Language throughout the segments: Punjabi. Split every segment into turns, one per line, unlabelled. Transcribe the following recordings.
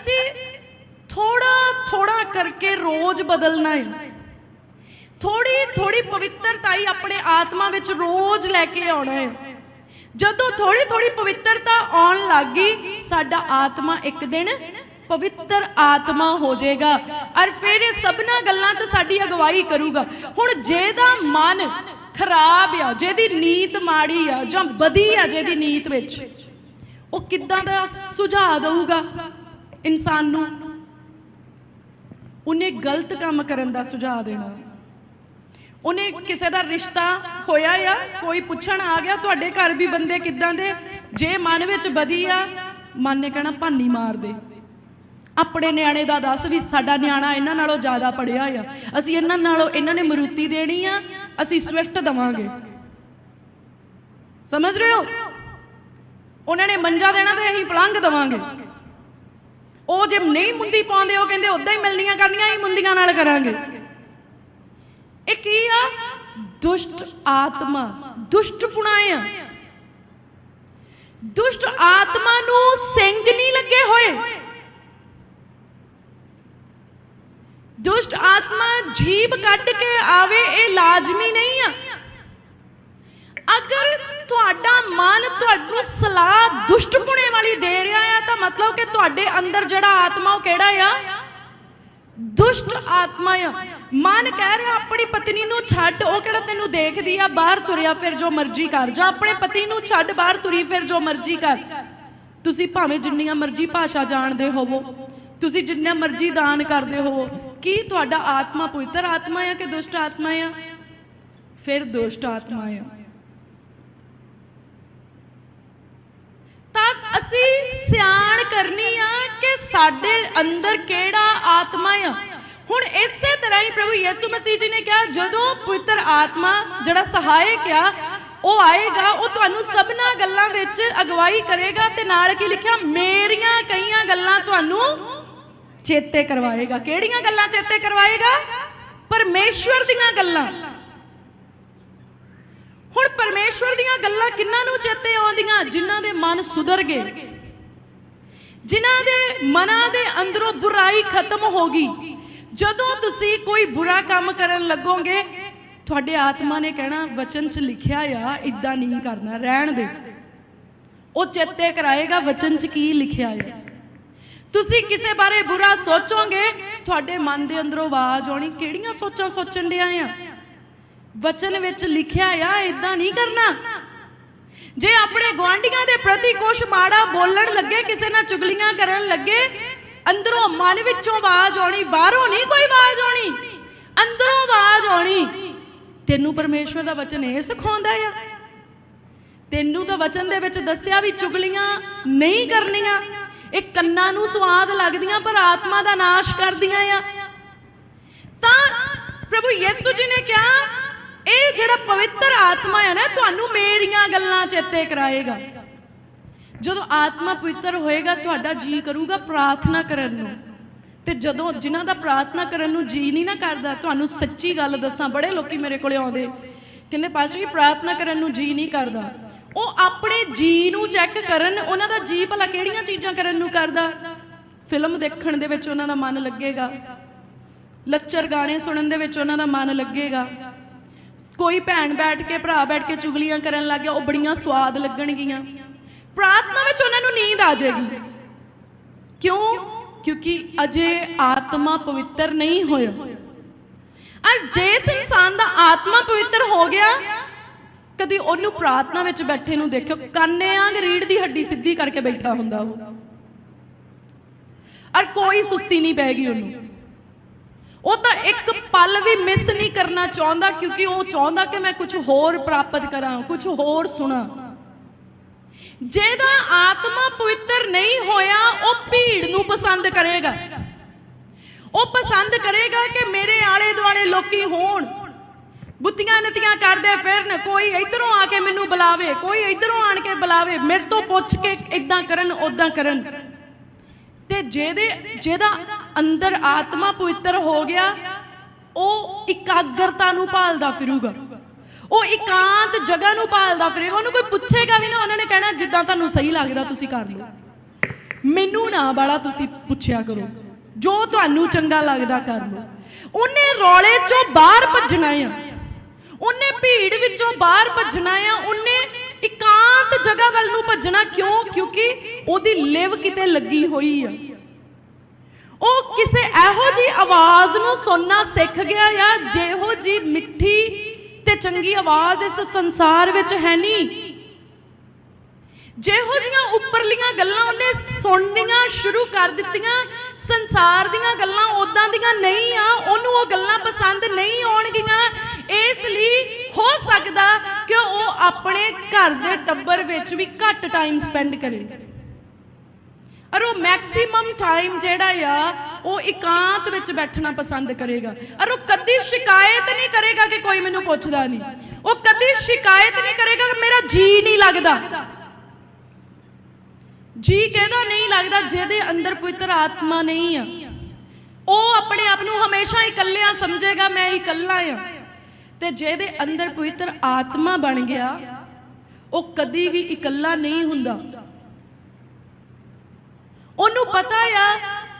ਅਸੀਂ ਥੋੜਾ ਥੋੜਾ ਕਰਕੇ ਰੋਜ਼ ਬਦਲਣਾ ਹੈ ਥੋੜੀ ਥੋੜੀ ਪਵਿੱਤਰਤਾ ਹੀ ਆਪਣੇ ਆਤਮਾ ਵਿੱਚ ਰੋਜ਼ ਲੈ ਕੇ ਆਉਣਾ ਹੈ ਜਦੋਂ ਥੋੜੀ ਥੋੜੀ ਪਵਿੱਤਰਤਾ ਆਉਣ ਲੱਗੀ ਸਾਡਾ ਆਤਮਾ ਇੱਕ ਦਿਨ ਪਵਿੱਤਰ ਆਤਮਾ ਹੋ ਜਾਏਗਾ। ਔਰ ਫਿਰ ਇਹ ਸਭਨਾ ਗੱਲਾਂ 'ਚ ਸਾਡੀ ਅਗਵਾਈ ਕਰੂਗਾ। ਹੁਣ ਜਿਹਦਾ ਮਨ ਖਰਾਬ ਆ, ਜਿਹਦੀ ਨੀਤ ਮਾੜੀ ਆ ਜਾਂ ਬਦੀ ਆ ਜਿਹਦੀ ਨੀਤ ਵਿੱਚ, ਉਹ ਕਿੱਦਾਂ ਦਾ ਸੁਝਾਅ ਦਊਗਾ? ਇਨਸਾਨ ਨੂੰ ਉਹਨੇ ਗਲਤ ਕੰਮ ਕਰਨ ਦਾ ਸੁਝਾਅ ਦੇਣਾ। ਉਹਨੇ ਕਿਸੇ ਦਾ ਰਿਸ਼ਤਾ ਹੋਇਆ ਆ, ਕੋਈ ਪੁੱਛਣ ਆ ਗਿਆ, ਤੁਹਾਡੇ ਘਰ ਵੀ ਬੰਦੇ ਕਿੱਦਾਂ ਦੇ? ਜੇ ਮਨ ਵਿੱਚ ਬਦੀ ਆ, ਮਨ ਨੇ ਕਹਿਣਾ, ਭਾਨੀ ਮਾਰ ਦੇ। ਆਪਣੇ ਨਿਆਣੇ ਦਾ ਦੱਸ ਵੀ ਸਾਡਾ ਨਿਆਣਾ ਇਹਨਾਂ ਨਾਲੋਂ ਜ਼ਿਆਦਾ ਪੜਿਆ ਆ। ਅਸੀਂ ਇਹਨਾਂ ਨਾਲੋਂ ਇਹਨਾਂ ਨੇ ਮਰੂਤੀ ਦੇਣੀ ਆ, ਅਸੀਂ ਸਵਿਫਟ ਦਵਾਂਗੇ। ਸਮਝ ਰਹੇ ਹੋ? ਉਹਨਾਂ ਨੇ ਮੰਜਾ ਦੇਣਾ ਤੇ ਅਸੀਂ ਪਲੰਘ ਦਵਾਂਗੇ। ਉਹ ਜੇ ਨਹੀਂ ਮੁੰਦੀ ਪਾਉਂਦੇ, ਉਹ ਕਹਿੰਦੇ ਉਦਾਂ ਹੀ ਮਿਲਣੀਆਂ ਕਰਨੀਆਂ ਹੀ ਮੁੰਦੀਆਂ ਨਾਲ ਕਰਾਂਗੇ। ਇਹ ਕੀ ਆ? ਦੁਸ਼ਟ ਆਤਮਾ ਦੁਸ਼ਟਪੁਣਾ ਆ ਦੁਸ਼ਟ ਆਤਮਾ ਨੂੰ ਸਿੰਘ ਨਹੀਂ ਲੱਗੇ ਹੋਏ। ਦੁਸ਼ਟ ਆਤਮਾ ਜੀਬ ਕੱਢ ਕੇ ਆਵੇ, ਇਹ ਲਾਜ਼ਮੀ ਨਹੀਂ ਆ। ਅਗਰ ਤੁਹਾਡਾ ਮਨ ਤੁਹਾਨੂੰ ਸਲਾਹ ਦੁਸ਼ਟਪੁਣੇ ਵਾਲੀ ਦੇ ਮਤਲਬ ਕਿ ਤੁਹਾਡੇ ਅੰਦਰ ਜਿਹੜਾ ਆਤਮਾ ਉਹ ਕਿਹੜਾ ਆ? ਦੁਸ਼ਟ ਆਤਮਾ ਆ। ਮਨ ਕਹਿ ਰਿਹਾ, ਆਪਣੀ ਪਤਨੀ ਨੂੰ ਛੱਡ, ਉਹ ਕਿਹੜਾ ਤੈਨੂੰ ਦੇਖਦੀ ਆ? ਬਾਹਰ ਤੁਰਿਆ ਫਿਰ ਜੋ ਮਰਜ਼ੀ ਕਰ। ਜਾਂ ਆਪਣੇ ਪਤੀ ਨੂੰ ਛੱਡ, ਬਾਹਰ ਤੁਰੀ ਫਿਰ ਜੋ ਮਰਜ਼ੀ ਕਰ। ਤੁਸੀਂ ਭਾਵੇਂ ਜਿੰਨੀਆਂ ਮਰਜ਼ੀ ਭਾਸ਼ਾ ਜਾਣਦੇ ਹੋਵੋ, ਤੁਸੀਂ ਜਿੰਨਾ ਮਰਜ਼ੀ ਦਾਨ ਕਰਦੇ ਹੋਵੋ, ਕੀ ਤੁਹਾਡਾ ਆਤਮਾ ਪਵਿੱਤਰ ਆਤਮਾ ਆ ਕਿ ਦੁਸ਼ਟ ਆਤਮਾ ਆ? ਫਿਰ ਦੁਸ਼ਟ ਆਤਮਾ ਆ ਤਾਂ ਅਸੀਂ ਸਿਆਣ ਕਰਨੀ ਆ ਕਿ ਸਾਡੇ ਅੰਦਰ ਕਿਹੜਾ ਆਤਮਾ ਆ। ਹੁਣ ਇਸੇ ਤਰ੍ਹਾਂ ਹੀ ਪ੍ਰਭੂ ਯਿਸੂ ਮਸੀਹ ਜੀ ਨੇ ਕਿਹਾ, ਜਦੋਂ ਪਵਿੱਤਰ ਆਤਮਾ ਜਿਹੜਾ ਸਹਾਇਕ ਆ, ਉਹ ਆਏਗਾ, ਉਹ ਤੁਹਾਨੂੰ ਸਭਨਾ ਗੱਲਾਂ ਵਿੱਚ ਅਗਵਾਈ ਕਰੇਗਾ ਤੇ ਨਾਲ ਕੀ ਲਿਖਿਆ, ਮੇਰੀਆਂ ਕਈਆਂ ਗੱਲਾਂ ਤੁਹਾਨੂੰ ਚੇਤੇ ਕਰਵਾਏਗਾ। ਕਿਹੜੀਆਂ ਗੱਲਾਂ ਚੇਤੇ ਕਰਵਾਏਗਾ? ਪਰਮੇਸ਼ਵਰ ਦੀਆਂ ਗੱਲਾਂ। ਹੁਣ ਪਰਮੇਸ਼ਵਰ ਦੀਆਂ ਗੱਲਾਂ ਕਿੰਨਾਂ ਨੂੰ ਚੇਤੇ ਆਉਂਦੀਆਂ? ਜਿਨ੍ਹਾਂ ਦੇ ਮਨ ਸੁਧਰ ਗਏ। ਜਿਨ੍ਹਾਂ ਦੇ ਮਨਾਂ ਦੇ ਅੰਦਰੋਂ ਬੁਰਾਈ ਖਤਮ ਹੋ ਗਈ। ਜਦੋਂ ਤੁਸੀਂ ਕੋਈ ਬੁਰਾ ਕੰਮ ਕਰਨ ਲੱਗੋਗੇ, ਤੁਹਾਡੇ ਆਤਮਾ ਨੇ ਕਹਿਣਾ, ਵਚਨ 'ਚ ਲਿਖਿਆ ਆ ਇਦਾਂ ਨਹੀਂ ਕਰਨਾ, ਰਹਿਣ ਦੇ। ਉਹ ਚੇਤੇ ਕਰਾਏਗਾ, ਵਚਨ 'ਚ ਕੀ ਲਿਖਿਆ ਆ? ਤੁਸੀਂ ਕਿਸੇ ਬਾਰੇ ਬੁਰਾ ਸੋਚੋਗੇ, ਤੁਹਾਡੇ ਮਨ ਦੇ ਅੰਦਰੋਂ ਆਵਾਜ਼ ਆਉਣੀ, ਕਿਹੜੀਆਂ ਸੋਚਾਂ ਸੋਚਣ ਡਿਆ ਆ? ਵਚਨ ਵਿੱਚ ਲਿਖਿਆ ਆ ਇਦਾਂ ਨਹੀਂ ਕਰਨਾ? ਜੇ ਆਪਣੇ ਗਵਾਂਢੀਆਂ ਦੇ ਪ੍ਰਤੀ ਕੁਛ ਮਾੜਾ ਬੋਲਣ ਲੱਗੇ, ਕਿਸੇ ਨਾਲ ਚੁਗਲੀਆਂ ਕਰਨ ਲੱਗੇ, ਅੰਦਰੋਂ ਮਨ ਵਿੱਚੋਂ ਆਵਾਜ਼ ਆਉਣੀ, ਬਾਹਰੋਂ ਨਹੀਂ ਕੋਈ ਆਵਾਜ਼ ਆਉਣੀ, ਅੰਦਰੋਂ ਆਵਾਜ਼ ਆਉਣੀ। ਤੈਨੂੰ ਪਰਮੇਸ਼ਵਰ ਦਾ ਵਚਨ ਇਹ ਸਿਖਾਉਂਦਾ ਆ। ਤੈਨੂੰ ਤਾਂ ਵਚਨ ਦੇ ਵਿੱਚ ਦੱਸਿਆ ਵੀ ਚੁਗਲੀਆਂ ਨਹੀਂ ਕਰਨੀਆਂ। ਇਹ ਕੰਨਾਂ ਨੂੰ ਸਵਾਦ ਲੱਗਦੀਆਂ, ਪਰ ਆਤਮਾ ਦਾ ਨਾਸ਼ ਕਰਦੀਆਂ ਆ। ਤਾਂ ਪ੍ਰਭੂ ਯਿਸੂ ਜੀ ਨੇ ਕਿਹਾ ਇਹ ਜਿਹੜਾ ਪਵਿੱਤਰ ਆਤਮਾ ਹੈ ਨਾ, ਤੁਹਾਨੂੰ ਮੇਰੀਆਂ ਗੱਲਾਂ ਚੇਤੇ ਕਰਾਏਗਾ। ਜਦੋਂ ਆਤਮਾ ਪਵਿੱਤਰ ਹੋਏਗਾ, ਤੁਹਾਡਾ ਜੀ ਕਰੂਗਾ ਪ੍ਰਾਰਥਨਾ ਕਰਨ ਨੂੰ। ਤੇ ਜਦੋਂ ਜਿਨ੍ਹਾਂ ਦਾ ਪ੍ਰਾਰਥਨਾ ਕਰਨ ਨੂੰ ਜੀ ਨਹੀਂ ਨਾ ਕਰਦਾ, ਤੁਹਾਨੂੰ ਸੱਚੀ ਗੱਲ ਦੱਸਾਂ, ਬੜੇ ਲੋਕੀ ਮੇਰੇ ਕੋਲੇ ਆਉਂਦੇ, ਕਹਿੰਦੇ, ਪਾਸਟਰ ਜੀ, ਪ੍ਰਾਰਥਨਾ ਕਰਨ ਨੂੰ ਜੀ ਨਹੀਂ ਕਰਦਾ। ਉਹ ਆਪਣੇ ਜੀ ਨੂੰ ਚੈੱਕ ਕਰਨ, ਉਹਨਾਂ ਦਾ ਜੀ ਭਲਾ ਕਿਹੜੀਆਂ ਚੀਜ਼ਾਂ ਕਰਨ ਨੂੰ ਕਰਦਾ? ਫਿਲਮ ਦੇਖਣ ਦੇ ਵਿੱਚ ਉਹਨਾਂ ਦਾ ਮਨ ਲੱਗੇਗਾ। ਲੱਚਰ ਗਾਣੇ ਸੁਣਨ ਦੇ ਵਿੱਚ ਉਹਨਾਂ ਦਾ ਮਨ ਲੱਗੇਗਾ। ਕੋਈ ਭੈਣ ਬੈਠ ਕੇ, ਭਰਾ ਬੈਠ ਕੇ ਚੁਗਲੀਆਂ ਕਰਨ ਲੱਗ ਗਿਆ, ਉਹ ਬੜੀਆਂ ਸਵਾਦ ਲੱਗਣਗੀਆਂ। ਪ੍ਰਾਰਥਨਾ ਵਿੱਚ ਉਹਨਾਂ ਨੂੰ ਨੀਂਦ ਆ ਜਾਏਗੀ। ਕਿਉਂ? ਕਿਉਂਕਿ ਅਜੇ ਆਤਮਾ ਪਵਿੱਤਰ ਨਹੀਂ ਹੋਇਆ। ਅਰ ਜਿਸ ਇਨਸਾਨ ਦਾ ਆਤਮਾ ਪਵਿੱਤਰ ਹੋ ਗਿਆ, ਕਦੀ ਉਹਨੂੰ ਪ੍ਰਾਰਥਨਾ ਵਿੱਚ ਬੈਠੇ ਨੂੰ ਦੇਖਿਓ, ਕਾਨੇ ਆਂਗ ਰੀੜ ਦੀ ਹੱਡੀ ਸਿੱਧੀ ਕਰਕੇ ਬੈਠਾ ਹੁੰਦਾ ਉਹ। ਅਰ ਕੋਈ ਸੁਸਤੀ ਨਹੀਂ ਪੈਗੀ ਉਹਨੂੰ। ਉਹ ਤਾਂ ਇੱਕ ਪਲ ਵੀ ਮਿਸ ਨਹੀਂ ਕਰਨਾ ਚਾਹੁੰਦਾ ਕਿਉਂਕਿ ਉਹ ਚਾਹੁੰਦਾ ਕਿ ਮੈਂ ਕੁਝ ਹੋਰ ਪ੍ਰਾਪਤ ਕਰਾਂ ਕੁਝ ਹੋਰ ਸੁਣਾ। ਜਿਹਦਾ ਆਤਮਾ ਪਵਿੱਤਰ ਨਹੀਂ ਹੋਇਆ, ਉਹ ਭੀੜ ਨੂੰ ਪਸੰਦ ਕਰੇਗਾ। ਉਹ ਪਸੰਦ ਕਰੇਗਾ ਕਿ ਮੇਰੇ ਆਲੇ ਦੁਆਲੇ ਲੋਕੀ ਹੋਣ। ਬੁੱਤੀਆਂ ਨਤੀਆਂ ਕਰਦੇ ਫਿਰਨ, ਕੋਈ ਇਧਰੋਂ ਆ ਕੇ ਮੈਨੂੰ ਬੁਲਾਵੇ, ਕੋਈ ਇਧਰੋਂ ਆਣ ਕੇ ਬੁਲਾਵੇ, ਮੇਰੇ ਤੋਂ ਪੁੱਛ ਕੇ ਇਦਾਂ ਕਰਨ ਉਦਾਂ ਕਰਨ। ਤੇ ਜਿਹਦੇ ਜਿਹਦਾ ਅੰਦਰ ਆਤਮਾ ਪਵਿੱਤਰ ਹੋ ਗਿਆ, ਉਹ ਇਕਾਗਰਤਾ ਨੂੰ ਭਾਲਦਾ ਫਿਰੂਗਾ। ਉਹ ਇਕਾਂਤ ਜਗ੍ਹਾ ਨੂੰ ਭਾਲਦਾ ਫਿਰੇਗਾ। ਉਹਨੂੰ ਕੋਈ ਪੁੱਛੇਗਾ ਵੀ ਨਾ, ਉਹਨਾਂ ਨੇ ਕਹਿਣਾ, ਜਿੱਦਾਂ ਤੁਹਾਨੂੰ ਸਹੀ ਲੱਗਦਾ, ਤੁਸੀਂ ਕਰ ਲਓ। ਮੈਨੂੰ ਨਾ ਵਾਲਾ ਤੁਸੀਂ ਪੁੱਛਿਆ ਕਰੋ। ਜੋ ਤੁਹਾਨੂੰ ਚੰਗਾ ਲੱਗਦਾ, ਕਰ ਲਓ। ਉਹਨੇ ਰੌਲੇ ਚੋਂ ਬਾਹਰ ਭੱਜਣਾ ਆ। ਉਹਨੇ ਭੀੜ ਵਿੱਚੋਂ ਬਾਹਰ ਭੱਜਣਾ ਆ। ਉਹਨੇ ਇਕਾਂਤ ਜਗ੍ਹਾ ਵੱਲ ਨੂੰ ਭੱਜਣਾ ਕਿਉਂ? ਕਿਉਂਕਿ ਉਹਦੀ ਲਿਵ ਕਿਤੇ ਲੱਗੀ ਹੋਈ ਆ। ਉਹ ਕਿਸੇ ਇਹੋ ਜੀ ਆਵਾਜ਼ ਨੂੰ ਸੁਣਨਾ ਸਿੱਖ ਗਿਆ ਆ, ਜਿਹੋ ਜੀ ਮਿੱਠੀ ਤੇ ਚੰਗੀ ਆਵਾਜ਼ ਇਸ ਸੰਸਾਰ ਵਿੱਚ ਹੈ ਨਹੀਂ ਜਿਹੋ ਜੀਆਂ ਉੱਪਰਲੀਆਂ ਗੱਲਾਂ ਉਹਨੇ ਸੁਣਨੀਆਂ ਸ਼ੁਰੂ ਕਰ ਦਿੱਤੀਆਂ, ਸੰਸਾਰ ਦੀਆਂ ਗੱਲਾਂ ਉਦਾਂ ਦੀਆਂ ਨਹੀਂ ਆ, ਉਹਨੂੰ ਉਹ ਗੱਲਾਂ ਪਸੰਦ ਨਹੀਂ ਆਉਣਗੀਆਂ। ਇਸ ਲਈ ਹੋ ਸਕਦਾ ਕਿ ਉਹ ਆਪਣੇ ਘਰ ਦੇ ਟੱਬਰ ਵਿੱਚ ਵੀ ਘੱਟ ਟਾਈਮ ਸਪੈਂਡ ਕਰੇ। ਅਰ ਉਹ ਮੈਕਸਿਮਮ ਟਾਈਮ ਜਿਹੜਾ ਆ, ਉਹ ਇਕਾਂਤ ਵਿੱਚ ਬੈਠਣਾ ਪਸੰਦ ਕਰੇਗਾ। ਔਰ ਉਹ ਕਦੀ ਸ਼ਿਕਾਇਤ ਨਹੀਂ ਕਰੇਗਾ ਕਿ ਕੋਈ ਮੈਨੂੰ ਪੁੱਛਦਾ ਨਹੀਂ। ਉਹ ਕਦੀ ਸ਼ਿਕਾਇਤ ਨਹੀਂ ਕਰੇਗਾ ਕਿ ਮੇਰਾ ਜੀ ਨਹੀਂ ਲੱਗਦਾ। ਜੀ ਕਹਿੰਦਾ ਨਹੀਂ ਲੱਗਦਾ, ਜਿਹਦੇ ਅੰਦਰ ਪਵਿੱਤਰ ਆਤਮਾ ਨਹੀਂ ਆ। ਉਹ ਆਪਣੇ ਆਪ ਨੂੰ ਹਮੇਸ਼ਾ ਇਕੱਲਿਆ ਸਮਝੇਗਾ, ਮੈਂ ਇਕੱਲਾ ਆ। ਤੇ ਜਿਹਦੇ ਅੰਦਰ ਪਵਿੱਤਰ ਆਤਮਾ ਬਣ ਗਿਆ, ਉਹ ਕਦੀ ਵੀ ਇਕੱਲਾ ਨਹੀਂ ਹੁੰਦਾ। ਉਹਨੂੰ ਪਤਾ ਆ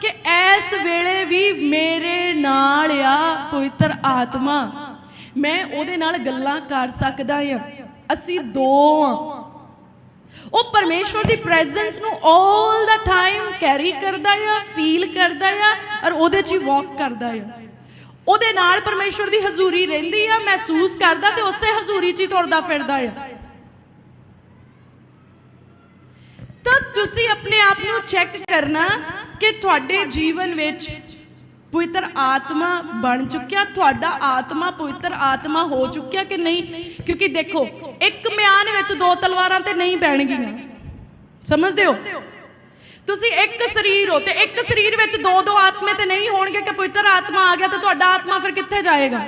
ਕਿ ਇਸ ਵੇਲੇ ਵੀ ਮੇਰੇ ਨਾਲ ਆ ਪਵਿੱਤਰ ਆਤਮਾ। ਮੈਂ ਉਹਦੇ ਨਾਲ ਗੱਲਾਂ ਕਰ ਸਕਦਾ ਆ। ਅਸੀਂ ਦੋ ਆ। ਉਹ ਪਰਮੇਸ਼ਵਰ ਦੀ ਪ੍ਰੈਜ਼ੈਂਸ ਨੂੰ 올 ਦਾ ਟਾਈਮ ਕੈਰੀ ਕਰਦਾ ਆ ਫੀਲ ਕਰਦਾ ਆ ਔਰ ਉਹਦੇ 'ਚ ਹੀ ਵਾਕ ਕਰਦਾ ਆ। ਉਹਦੇ ਨਾਲ ਪਰਮੇਸ਼ਵਰ ਦੀ ਹਜ਼ੂਰੀ ਰਹਿੰਦੀ ਆ, ਮਹਿਸੂਸ ਕਰਦਾ ਤੇ ਉਸੇ ਹਜ਼ੂਰੀ 'ਚ ਹੀ ਤੁਰਦਾ ਫਿਰਦਾ ਆ ਤਾਂ ਤੁਸੀਂ ਆਪਣੇ ਆਪ ਨੂੰ ਚੈੱਕ ਕਰਨਾ ਕਿ ਤੁਹਾਡੇ ਜੀਵਨ ਵਿੱਚ ਪਵਿੱਤਰ ਆਤਮਾ ਬਣ ਚੁੱਕਿਆ, ਤੁਹਾਡਾ ਆਤਮਾ ਪਵਿੱਤਰ ਆਤਮਾ ਹੋ ਚੁੱਕਿਆ ਕਿ ਨਹੀਂ? ਕਿਉਂਕਿ ਦੇਖੋ, ਇੱਕ ਮਿਆਨ ਵਿੱਚ ਦੋ ਤਲਵਾਰਾਂ ਤੇ ਨਹੀਂ ਪੈਣਗੀਆਂ ਸਮਝਦੇ ਹੋ? ਤੁਸੀਂ ਇੱਕ ਸਰੀਰ ਹੋ ਤੇ ਇੱਕ ਸਰੀਰ ਵਿੱਚ ਦੋ ਦੋ ਆਤਮੇ ਤੇ ਨਹੀਂ ਹੋਣਗੇ ਕਿ ਪਵਿੱਤਰ ਆਤਮਾ ਆ ਗਿਆ ਤਾਂ ਤੁਹਾਡਾ ਆਤਮਾ ਫਿਰ ਕਿੱਥੇ ਜਾਏਗਾ?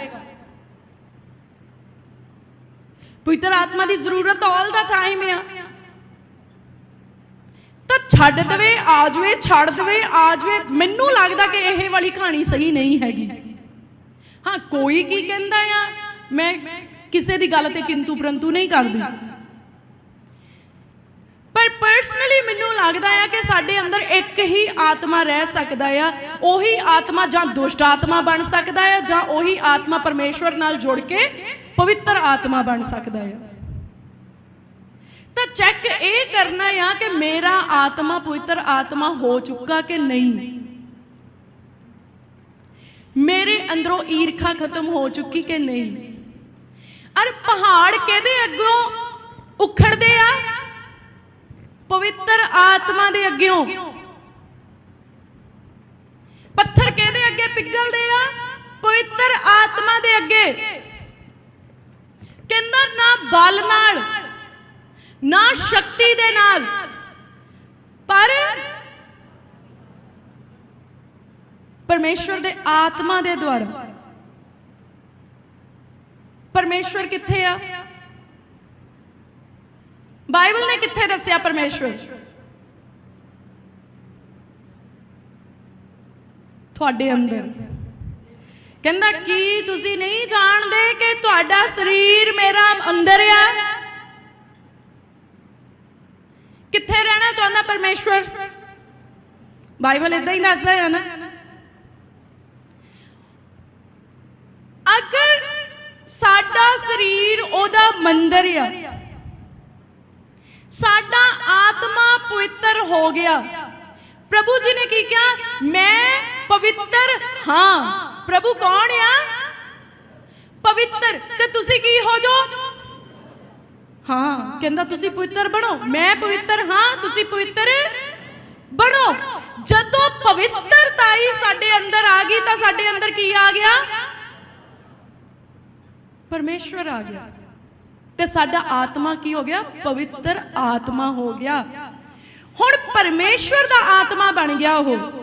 ਪਵਿੱਤਰ ਆਤਮਾ ਦੀ ਜ਼ਰੂਰਤ ਆਲ ਦਾ ਟਾਈਮ ਆ। ਤਾਂ ਛੱਡ ਦਵੇ, ਆ ਜਵੇ, ਛੱਡ ਦਵੇ, ਆ ਜਵੇ। ਮੈਨੂੰ ਲੱਗਦਾ ਕਿ ਇਹ ਵਾਲੀ ਕਹਾਣੀ ਸਹੀ ਨਹੀਂ ਹੈਗੀ। ਹਾਂ, ਕੋਈ ਕੀ ਕਹਿੰਦਾ ਆ? ਮੈਂ ਕਿਸੇ ਦੀ ਗੱਲ ਤੇ ਕਿੰਤੂ ਪਰੰਤੂ ਨਹੀਂ ਕਰਦੀ। ਪਰ ਪਰਸਨਲੀ ਮੈਨੂੰ ਲੱਗਦਾ ਆ ਕਿ ਸਾਡੇ ਅੰਦਰ ਇੱਕ ਹੀ ਆਤਮਾ ਰਹਿ ਸਕਦਾ ਆ। ਉਹੀ ਆਤਮਾ ਜਾਂ ਦੁਸ਼ਟ ਆਤਮਾ ਬਣ ਸਕਦਾ ਆ ਜਾਂ ਉਹੀ ਆਤਮਾ ਪਰਮੇਸ਼ਵਰ ਨਾਲ ਜੁੜ ਕੇ ਪਵਿੱਤਰ ਆਤਮਾ ਬਣ ਸਕਦਾ ਆ। ਤਾਂ ਚੈੱਕ ਇਹ ਕਰਨਾ ਆ ਕਿ ਮੇਰਾ ਆਤਮਾ ਪਵਿੱਤਰ ਆਤਮਾ ਹੋ ਚੁੱਕਾ ਕਿ ਨਹੀਂ? ਮੇਰੇ ਅੰਦਰੋਂ ਈਰਖਾ ਖਤਮ ਹੋ ਚੁੱਕੀ ਕਿ ਨਹੀਂ? ਅਰ ਪਹਾੜ ਕਿਹਦੇ ਅੱਗੋਂ ਉਖੜਦੇ ਆ? ਪਵਿੱਤਰ ਆਤਮਾ ਦੇ ਅੱਗਿਓਂ। ਪੱਥਰ ਕਿਹਦੇ ਅੱਗੇ ਪਿਘਲਦੇ ਆ? ਪਵਿੱਤਰ ਆਤਮਾ ਦੇ ਅੱਗੇ। ਕਹਿੰਦਾ ਨਾ ਬਲ ਨਾਲ। ਨਾ ਸ਼ਕਤੀ ਦੇ ਨਾਲ। ਪਰ ਪਰਮੇਸ਼ਵਰ ਦੇ ਆਤਮਾ ਦੇ ਦੁਆਰਾ। ਪਰਮੇਸ਼ਵਰ ਕਿੱਥੇ ਆ? ਬਾਈਬਲ ਨੇ ਕਿੱਥੇ ਦੱਸਿਆ ਪਰਮੇਸ਼ਵਰ? ਤੁਹਾਡੇ ਅੰਦਰ। ਕਹਿੰਦਾ, ਕੀ ਤੁਸੀਂ ਨਹੀਂ ਜਾਣਦੇ ਕਿ ਤੁਹਾਡਾ ਸਰੀਰ ਮੇਰਾ ਅੰਦਰ ਆ? ਕਿੱਥੇ ਰਹਿਣਾ ਚਾਹੁੰਦਾ ਪਰਮੇਸ਼ਵਰ? ਬਾਈਬਲ ਇਦਾਂ ਹੀ ਦੱਸਦਾ ਹੈ ਨਾ। ਅਗਰ ਸਾਡਾ ਸਰੀਰ ਉਹਦਾ ਮੰਦਰ ਆ, ਸਾਡਾ ਆਤਮਾ ਪਵਿੱਤਰ ਹੋ ਗਿਆ, ਪ੍ਰਭੂ ਜੀ ਨੇ ਕੀ ਕਿਹਾ? ਮੈਂ ਪਵਿੱਤਰ ਹਾਂ। ਪ੍ਰਭੂ ਕੌਣ ਆ? ਪਵਿੱਤਰ। ਤੇ ਤੁਸੀਂ ਕੀ ਹੋ ਜਾਓ? ਹਾਂ, ਕਹਿੰਦਾ ਤੁਸੀਂ ਪਵਿੱਤਰ ਬਣੋ। ਮੈਂ ਪਵਿੱਤਰ ਹਾਂ, ਤੁਸੀਂ ਪਵਿੱਤਰ ਬਣੋ। ਜਦੋਂ ਪਵਿੱਤਰਤਾ ਹੀ ਸਾਡੇ ਅੰਦਰ ਆ ਗਈ ਤਾਂ ਸਾਡੇ ਅੰਦਰ ਕੀ ਆ ਗਿਆ? ਪਰਮੇਸ਼ਵਰ ਆ ਗਿਆ। ਤੇ ਸਾਡਾ ਆਤਮਾ ਕੀ ਹੋ ਗਿਆ? ਪਵਿੱਤਰ ਆਤਮਾ ਹੋ ਗਿਆ। ਹੁਣ ਪਰਮੇਸ਼ਵਰ ਦਾ ਆਤਮਾ ਬਣ ਗਿਆ ਉਹ।